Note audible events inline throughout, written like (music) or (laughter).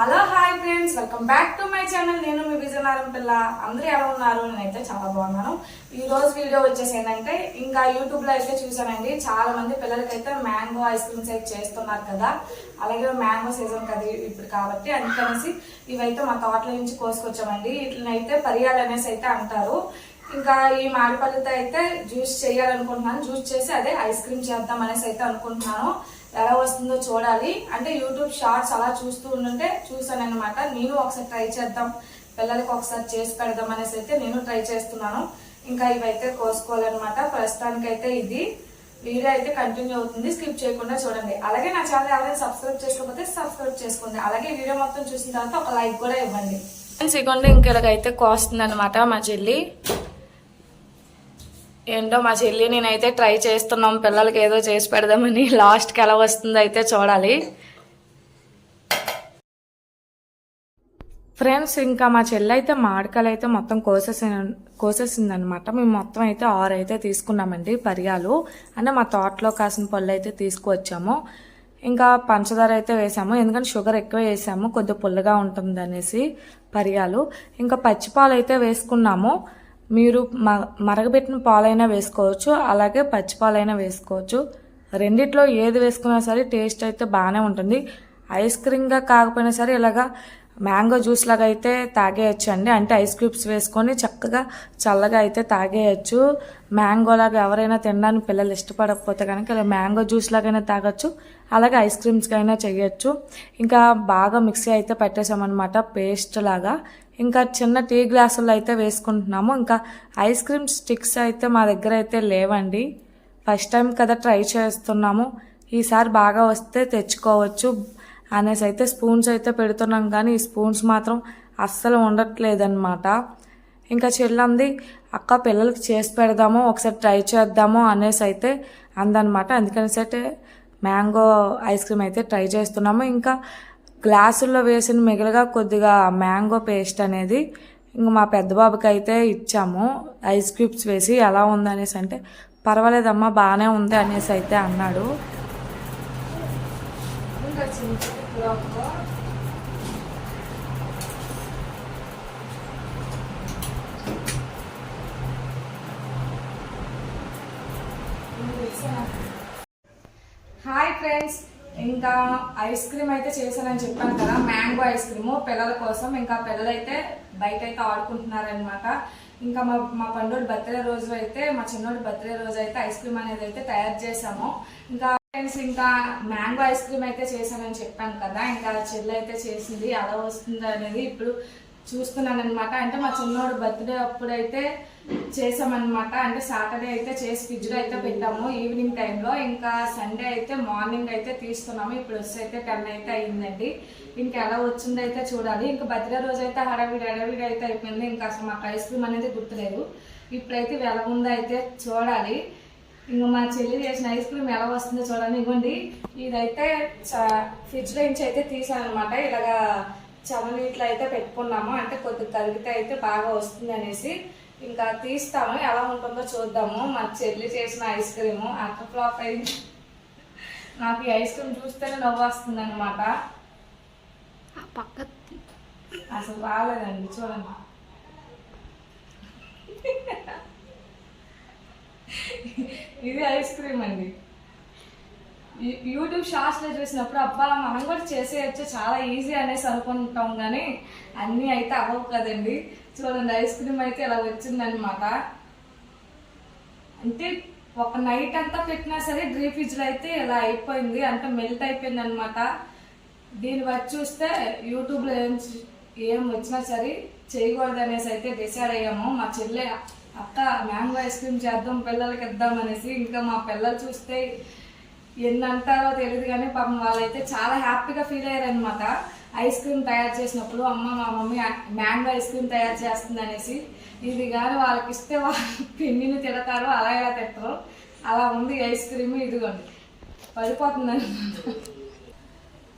Hello hi friends. Welcome back to my channel. నేను మీ విజయనారాయణ పిల్ల. అందరూ ఎలా ఉన్నారు? నేనైతే చాలా బాగున్నాను. ఈ రోజు వీడియో వచ్చేసి ఏంటంటే ఇంకా యూట్యూబ్లో అయితే చూసానండి చాలా మంది పిల్లలకైతే మ్యాంగో ఐస్ క్రీమ్స్ అయితే చేస్తున్నారు కదా. అలాగే మ్యాంగో సీజన్ కదా ఇప్పుడు కాబట్టి అందుకనేసి ఇవైతే మా తోటల నుంచి కోసుకొచ్చామండి. వీటినైతే పరియాలు అనేసి అయితే అంటారు. ఇంకా ఈ మామిడిపళ్ళతో అయితే జ్యూస్ చేయాలనుకుంటున్నాను. జ్యూస్ చేసి అదే ఐస్ క్రీమ్ చేద్దాం అనేసి అయితే అనుకుంటున్నాను. ఎలా వస్తుందో చూడాలి. అంటే యూట్యూబ్ షార్ట్స్ అలా చూస్తూ ఉండుంటే చూసాను అనమాట నేను ఒకసారి ట్రై చేద్దాం. పిల్లలకి ఒకసారి చేసి పెడదాం అనేసి అయితే నేను ట్రై చేస్తున్నాను. ఇంకా ఇవైతే కోసుకోవాలన్నమాట. ప్రస్తుతానికైతే ఇది. వీడియో అయితే కంటిన్యూ అవుతుంది. స్కిప్ చేయకుండా చూడండి. అలాగే నా ఛానల్ ఎవరైనా సబ్స్క్రైబ్ చేసుకోకపోతే సబ్స్క్రైబ్ చేసుకోండి. అలాగే వీడియో మొత్తం చూసిన తర్వాత ఒక లైక్ కూడా ఇవ్వండి. ఇంకా ఇలాగైతే కోస్తుంది అనమాట మా చెల్లి. ఏంటో మా చెల్లి నేనైతే ట్రై చేస్తున్నాం పిల్లలకి ఏదో చేసి పెడదామని. లాస్ట్కి ఎలా వస్తుందో అయితే చూడాలి. ఫ్రెండ్స్ ఇంకా మా చెల్లి అయితే మామిడికాయలు అయితే మొత్తం కోసేసి కోసేసిందనమాట. మేము మొత్తం అయితే ఆరు అయితే తీసుకున్నామండి పరియాలు. అంటే మా తోటలో కాసిన పళ్ళు అయితే తీసుకువచ్చాము. ఇంకా పంచదార అయితే వేసాము. ఎందుకంటే షుగర్ ఎక్కువ వేసాము. కొద్దిగా పుల్లగా ఉంటుంది అనేసి పరియాలు. ఇంకా పచ్చిపాలు అయితే వేసుకున్నాము. మీరు మ మరగబెట్టిన పాలైనా వేసుకోవచ్చు అలాగే పచ్చి పాలైనా వేసుకోవచ్చు. రెండిట్లో ఏది వేసుకున్నా సరే టేస్ట్ అయితే బాగానే ఉంటుంది. ఐస్ క్రీమ్గా కాకపోయినా సరే ఇలాగా మ్యాంగో జ్యూస్ లాగా అయితే తాగేయచ్చు అండి. అంటే ఐస్ క్యూబ్స్ వేసుకొని చక్కగా చల్లగా అయితే తాగేయచ్చు. మ్యాంగో లాగా ఎవరైనా తినడానికి పిల్లలు ఇష్టపడకపోతే కనుక ఇలా మ్యాంగో జ్యూస్ లాగైనా తాగొచ్చు అలాగే ఐస్ క్రీమ్స్కి అయినా చేయొచ్చు ఇంకా బాగా మిక్సీ అయితే పెట్టేసామన్నమాట పేస్ట్ లాగా. ఇంకా చిన్న టీ గ్లాసులు అయితే వేసుకుంటున్నాము. ఇంకా ఐస్ క్రీమ్ స్టిక్స్ అయితే మా దగ్గర అయితే లేవండి. ఫస్ట్ టైం కదా ట్రై చేస్తున్నాము. ఈసారి బాగా వస్తే తెచ్చుకోవచ్చు అనేసి అయితే స్పూన్స్ అయితే పెడుతున్నాం. కానీ ఈ స్పూన్స్ మాత్రం అస్సలు ఉండట్లేదన్నమాట. ఇంకా చెల్లంది అక్క పిల్లలకి చేసి పెడదాము ఒకసారి ట్రై చేద్దాము అనేసి అయితే అందనమాట అందుకని అయితే మ్యాంగో ఐస్ క్రీమ్ అయితే ట్రై చేస్తున్నాము. ఇంకా గ్లాసుల్లో వేసిన మిగిలిగా కొద్దిగా మ్యాంగో పేస్ట్ అనేది ఇంక మా పెద్ద బాబుకి అయితే ఇచ్చాము. ఐస్ క్యూబ్స్ వేసి ఎలా ఉంది అనేసి అంటే పర్వాలేదమ్మా బాగానే ఉంది అనేసి అయితే అన్నాడు. హాయ్ ఫ్రెండ్స్ ఇంకా ఐస్ క్రీమ్ అయితే చేశానని చెప్పాను కదా మ్యాంగో ఐస్ క్రీమ్. పిల్లల కోసం ఇంకా పిల్లలు అయితే బయట అయితే ఆడుకుంటున్నారనమాట ఇంకా మా మా పండుగ బర్త్డే రోజు అయితే మా చిన్నోడి బర్త్డే రోజు అయితే ఐస్ క్రీమ్ అనేది అయితే తయారు చేసాము ఇంకా ఫ్రెండ్స్ ఇంకా మ్యాంగో ఐస్ క్రీమ్ అయితే చేశానని చెప్పాను కదా ఇంకా చెల్లి అయితే చేసింది అలా వస్తుంది అనేది ఇప్పుడు చూస్తున్నాను అనమాట అంటే మా చిన్నోడు బర్త్డే అప్పుడైతే చేసామన్నమాట అంటే సాటర్డే అయితే చేసి ఫ్రిడ్జ్లో అయితే పెట్టాము ఈవినింగ్ టైంలో. ఇంకా సండే అయితే మార్నింగ్ అయితే తీస్తున్నాము. ఇప్పుడు వస్తే అయితే టెన్ అయితే అయ్యిందండి ఇంకా ఎలా వచ్చిందో అయితే చూడాలి. ఇంకా బర్త్డే రోజు అయితే హడావిడి హడావిడి అయితే అయిపోయింది. ఇంకా అసలు మాకు ఐస్ క్రీమ్ అనేది గుర్తులేదు. ఇప్పుడైతే ఎలా ఉందో అయితే చూడాలి. ఇంకా మా చెల్లి చేసిన ఐస్ క్రీమ్ ఎలా వస్తుందో చూడాలి. ఇవ్వండి. ఇదైతే ఫ్రిడ్జ్లో నుంచి అయితే తీసాను అనమాట ఇలాగా చమనీట్లో అయితే పెట్టుకున్నాము. అంటే కొద్దిగా కలిగితే అయితే బాగా వస్తుంది అనేసి ఇంకా తీస్తాము. ఎలా ఉంటుందో చూద్దాము. మా చెల్లి చేసిన ఐస్ క్రీమ్. అక్క ఫ్లాప్ అయింది. నాకు ఈ ఐస్ క్రీమ్ చూస్తేనే నవ్వు వస్తుంది అనమాట పక్క అసలు బాగాలేదండి. చూడండి. ఇది ఐస్ క్రీమ్ అండి. యూట్యూబ్ షార్ట్స్లో చూసినప్పుడు అబ్బా మనం కూడా చేసేయచ్చు చాలా ఈజీ అనేసి అనుకుంటాం కానీ అన్నీ అయితే అవ్వవు కదండి. చూడండి ఐస్ క్రీమ్ అయితే ఇలా వచ్చిందనమాట అంటే ఒక నైట్ అంతా పెట్టినా సరే డ్రీ ఫ్రిడ్జ్లో అయితే ఇలా అయిపోయింది అంటే మెల్ట్ అయిపోయింది అనమాట దీన్ని బట్టి చూస్తే యూట్యూబ్లో ఏం ఏం వచ్చినా సరే చేయకూడదు అనేసి అయితే డిసైడ్ అయ్యాము. మా చెల్లె అక్క మ్యాంగో ఐస్ క్రీమ్ చేద్దాం పిల్లలకి ఇద్దాం అనేసి ఇంకా మా పిల్లలు చూస్తే ఎన్ని అంటారో తెలియదు కానీ పాపం వాళ్ళైతే చాలా హ్యాపీగా ఫీల్ అయ్యారనమాట ఐస్ క్రీమ్ తయారు చేసినప్పుడు అమ్మ మా మమ్మీ మ్యాంగో ఐస్ క్రీమ్ తయారు చేస్తుంది అనేసి ఇది కానీ వాళ్ళకి ఇస్తే వాళ్ళు (laughs) పిన్నిని తిడతారు అలా ఇలా తిట్టరు. అలా ఉంది ఐస్ క్రీమ్ ఇదిగోండి. పడిపోతుంది అనమాట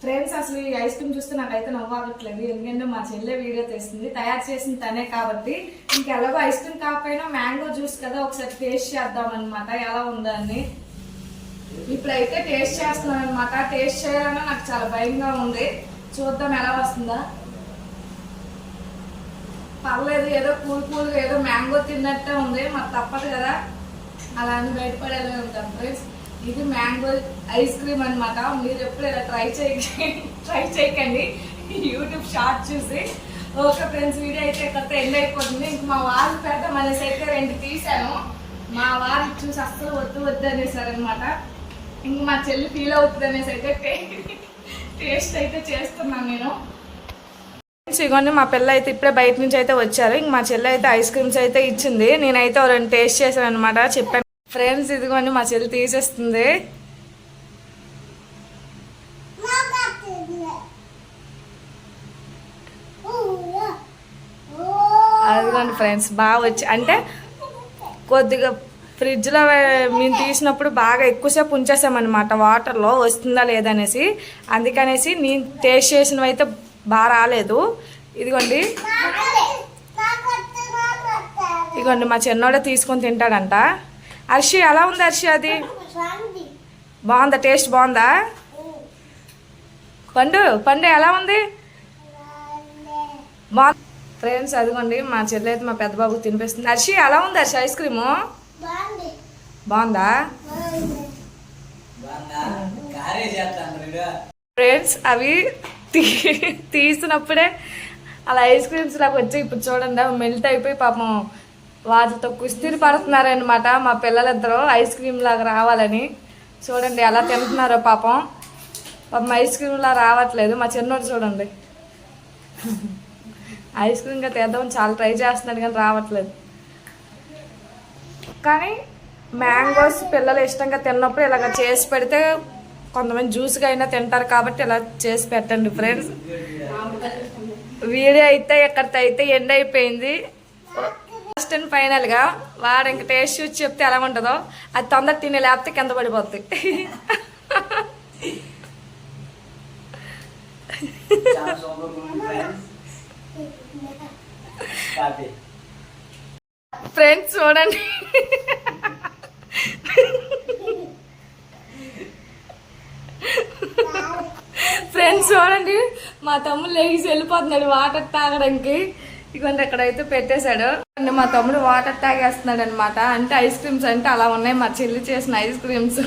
ఫ్రెండ్స్ అసలు ఈ ఐస్ క్రీమ్ చూస్తే నాకైతే నవ్వాగట్లేదు ఎందుకంటే మా చెల్లె వీడియో తెస్తుంది. తయారు చేసిన తనే కాబట్టి ఇంకెలాగో ఐస్ క్రీమ్ కాకపోయినా మ్యాంగో జ్యూస్ కదా ఒకసారి టేస్ట్ చేద్దాం అనమాట ఎలా ఉందని. ఇప్పుడైతే టేస్ట్ చేస్తున్నాను అనమాట టేస్ట్ చేయాలన్నా నాకు చాలా భయంగా ఉంది. చూద్దాం ఎలా వస్తుందా? పర్లేదు ఏదో కూల్ కూల్గా ఏదో మ్యాంగో తిన్నట్టే ఉంది. మాకు తప్పదు కదా. అలా అని బయటపడేలా ఉంటాం ఫ్రెండ్స్. ఇది మ్యాంగో ఐస్ క్రీమ్ అన్నమాట. మీరు ఎప్పుడు ఇలా ట్రై చేయ ట్రై చేయకండి. యూట్యూబ్ షార్ట్ చూసి. ఓకే ఫ్రెండ్స్ వీడియో అయితే కొత్త ఎండ్ అయిపోతుంది. ఇంక మా వాళ్ళు పెద్ద మనసు అయితే రెండు తీసాను మా వారు చూసి అస్సలు వద్దు వద్దు అనేసారనమాట ఇంక మా చెల్లి ఫీల్ అవుతుంది అనేసి అయితే టేస్ట్ అయితే చేస్తున్నాను నేను. ఫ్రెండ్స్, ఇగోండి మా పిల్ల అయితే ఇప్పుడే బయట నుంచి అయితే వచ్చారు. ఇంక మా చెల్లి అయితే ఐస్ క్రీమ్స్ అయితే ఇచ్చింది. నేనైతే రెండు టేస్ట్ చేశాను అనమాట చెప్పాను. ఫ్రెండ్స్ ఇదిగోండి మా చెల్లి తీసేస్తుంది. అదిగోండి ఫ్రెండ్స్ బాగా వచ్చి అంటే కొద్దిగా ఫ్రిడ్జ్లో మేము తీసినప్పుడు బాగా ఎక్కువసేపు ఉంచేసామన్నమాట. వాటర్లో వస్తుందా లేదనేసి. అందుకనేసి నేను టేస్ట్ చేసినవి అయితే బాగా రాలేదు. ఇదిగోండి. ఇదిగోండి మా చిన్నోడే తీసుకొని తింటాడంట. అర్షి ఎలా ఉంది అర్షి అది? బాగుందా? టేస్ట్ బాగుందా? పండు పండు ఎలా ఉంది? బాగుంది. ఫ్రెండ్స్ అదిగోండి మా చెల్లి అయితే మా పెద్ద బాబుకి తినిపిస్తుంది. అర్షి ఎలా ఉంది అర్షి ఐస్ క్రీము? బాగుందా. ఫ్రెండ్స్ అవి తీ తీసినప్పుడే అలా ఐస్ క్రీమ్స్ లాగా వచ్చి ఇప్పుడు చూడండి అవి మెల్ట్ అయిపోయి పాపం వాటితో కుస్తీలు పడుతున్నారనమాట మా పిల్లలిద్దరూ ఐస్ క్రీమ్ లాగా రావాలని. చూడండి ఎలా తింటున్నారో పాపం. పాపం ఐస్ క్రీమ్ లాగా రావట్లేదు. మా చిన్నోడు చూడండి. ఐస్ క్రీమ్గా తీద్దామని చాలా ట్రై చేస్తున్నాడు కానీ రావట్లేదు. కానీ మ్యాంగోస్ పిల్లలు ఇష్టంగా తిన్నప్పుడు ఇలాగ చేసి పెడితే కొంతమంది జ్యూస్గా అయినా తింటారు కాబట్టి ఇలా చేసి పెట్టండి ఫ్రెండ్స్ వీడియో అయితే ఎక్కడితో అయితే ఎండ్ అయిపోయింది. లాస్ట్ అండ్ ఫైనల్గా వాడు ఇంక టేస్ట్ చూసి చెప్తే ఎలా ఉంటుందో అది తొందర తినే లేకపోతే కింద పడిపోద్ది. ఉంది ఫ్రెండ్స్ చూడండి. ఫ్రెండ్స్ చూడండి. మా తమ్ముడు లేచి వెళ్ళిపోతున్నాడు వాటర్ తాగడానికి. ఇదిగోండి ఎక్కడైతే పెట్టేశాడు. మా తమ్ముడు వాటర్ తాగేస్తున్నాడు అనమాట అంటే ఐస్ క్రీమ్స్ అంటే అలా ఉన్నాయి మా చెల్లి చేసిన ఐస్ క్రీమ్స్